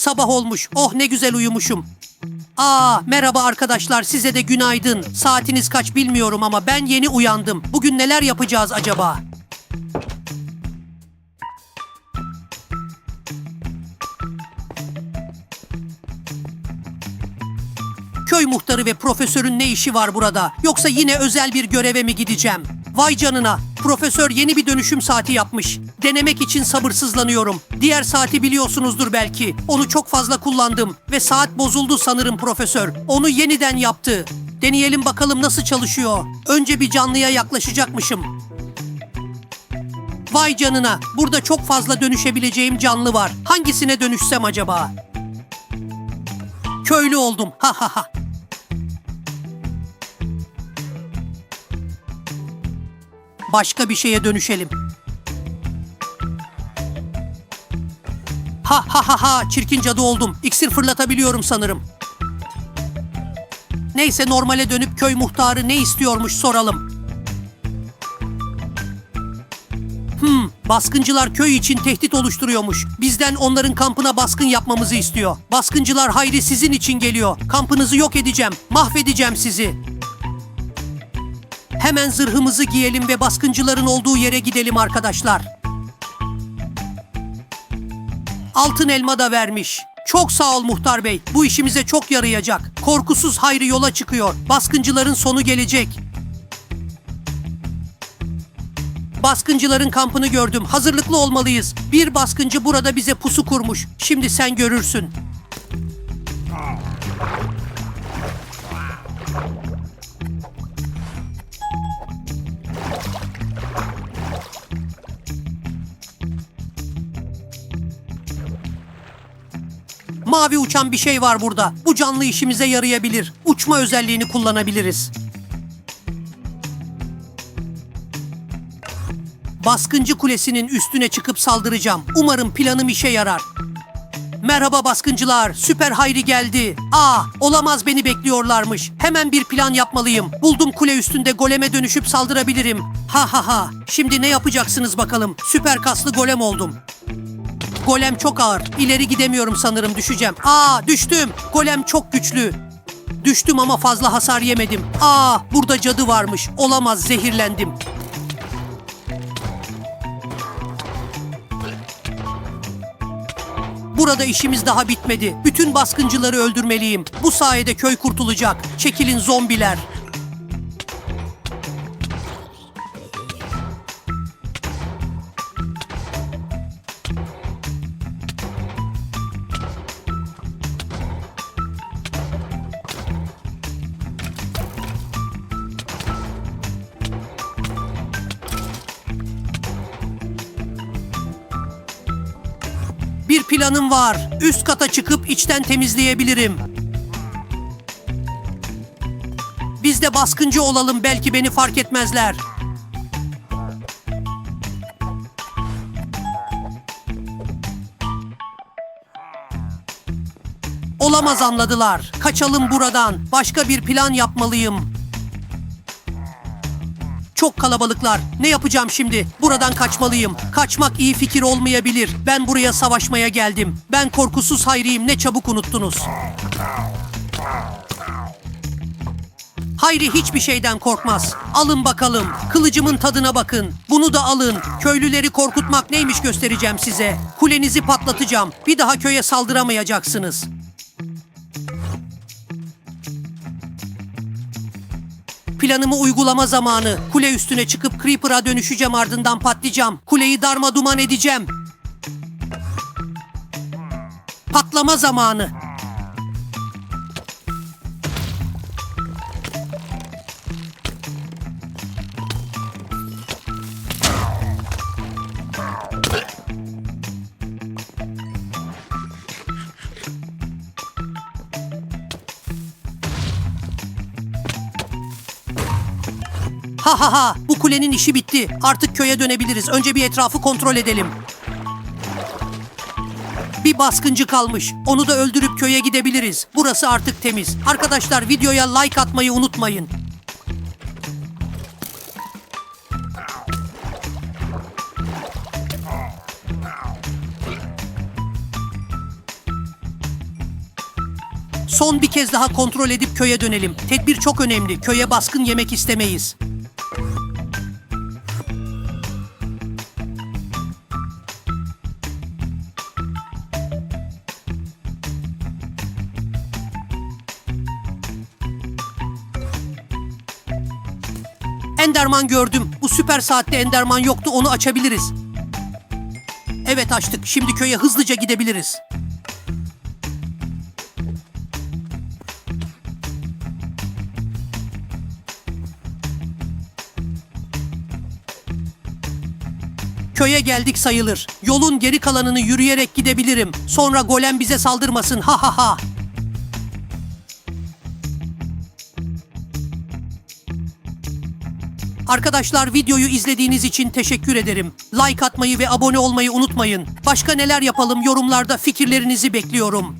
Sabah olmuş. Oh ne güzel uyumuşum. Aa merhaba arkadaşlar size de günaydın. Saatiniz kaç bilmiyorum ama ben yeni uyandım. Bugün neler yapacağız acaba? Köy muhtarı ve profesörün ne işi var burada? Yoksa yine özel bir göreve mi gideceğim? Vay canına. Profesör yeni bir dönüşüm saati yapmış. Denemek için sabırsızlanıyorum. Diğer saati biliyorsunuzdur belki. Onu çok fazla kullandım ve saat bozuldu sanırım profesör. Onu yeniden yaptı. Deneyelim bakalım nasıl çalışıyor. Önce bir canlıya yaklaşacakmışım. Vay canına. Burada çok fazla dönüşebileceğim canlı var. Hangisine dönüşsem acaba? Köylü oldum. Ha ha ha. Başka bir şeye dönüşelim. Ha ha ha ha çirkin cadı oldum. İksir fırlatabiliyorum sanırım. Neyse normale dönüp köy muhtarı ne istiyormuş soralım. Hmm, baskıncılar köy için tehdit oluşturuyormuş. Bizden onların kampına baskın yapmamızı istiyor. Baskıncılar hayri sizin için geliyor. Kampınızı yok edeceğim, mahvedeceğim sizi. Hemen zırhımızı giyelim ve baskıncıların olduğu yere gidelim arkadaşlar. Altın elma da vermiş. Çok sağ ol muhtar bey. Bu işimize çok yarayacak. Korkusuz Hayri yola çıkıyor. Baskıncıların sonu gelecek. Baskıncıların kampını gördüm. Hazırlıklı olmalıyız. Bir baskıncı burada bize pusu kurmuş. Şimdi sen görürsün. Mavi uçan bir şey var burada. Bu canlı işimize yarayabilir. Uçma özelliğini kullanabiliriz. Baskıncı kulesinin üstüne çıkıp saldıracağım. Umarım planım işe yarar. Merhaba baskıncılar. Süper Hayri geldi. Aa, olamaz beni bekliyorlarmış. Hemen bir plan yapmalıyım. Buldum kule üstünde goleme dönüşüp saldırabilirim. Ha ha ha. Şimdi ne yapacaksınız bakalım? Süper kaslı golem oldum. Golem çok ağır. İleri gidemiyorum sanırım düşeceğim. Aa düştüm. Golem çok güçlü. Düştüm ama fazla hasar yemedim. Aa burada cadı varmış. Olamaz zehirlendim. Burada işimiz daha bitmedi. Bütün baskıncıları öldürmeliyim. Bu sayede köy kurtulacak. Çekilin zombiler. Planım var. Üst kata çıkıp içten temizleyebilirim. Biz de baskıncı olalım belki beni fark etmezler. Olamaz anladılar. Kaçalım buradan. Başka bir plan yapmalıyım. Çok kalabalıklar. Ne yapacağım şimdi? Buradan kaçmalıyım. Kaçmak iyi fikir olmayabilir. Ben buraya savaşmaya geldim. Ben korkusuz Hayri'yim. Ne çabuk unuttunuz. Hayri hiçbir şeyden korkmaz. Alın bakalım. Kılıcımın tadına bakın. Bunu da alın. Köylüleri korkutmak neymiş göstereceğim size. Kulenizi patlatacağım. Bir daha köye saldıramayacaksınız. Planımı uygulama zamanı. Kule üstüne çıkıp Creeper'a dönüşeceğim ardından patlayacağım. Kuleyi darma duman edeceğim. Patlama zamanı. Ha ha ha bu kulenin işi bitti. Artık köye dönebiliriz. Önce bir etrafı kontrol edelim. Bir baskıncı kalmış. Onu da öldürüp köye gidebiliriz. Burası artık temiz. Arkadaşlar videoya like atmayı unutmayın. Son bir kez daha kontrol edip köye dönelim. Tedbir çok önemli. Köye baskın yemek istemeyiz. Enderman gördüm. Bu süper saatte Enderman yoktu. Onu açabiliriz. Evet açtık. Şimdi köye hızlıca gidebiliriz. Köye geldik sayılır. Yolun geri kalanını yürüyerek gidebilirim. Sonra golem bize saldırmasın. Ha ha ha. Arkadaşlar videoyu izlediğiniz için teşekkür ederim. Like atmayı ve abone olmayı unutmayın. Başka neler yapalım yorumlarda fikirlerinizi bekliyorum.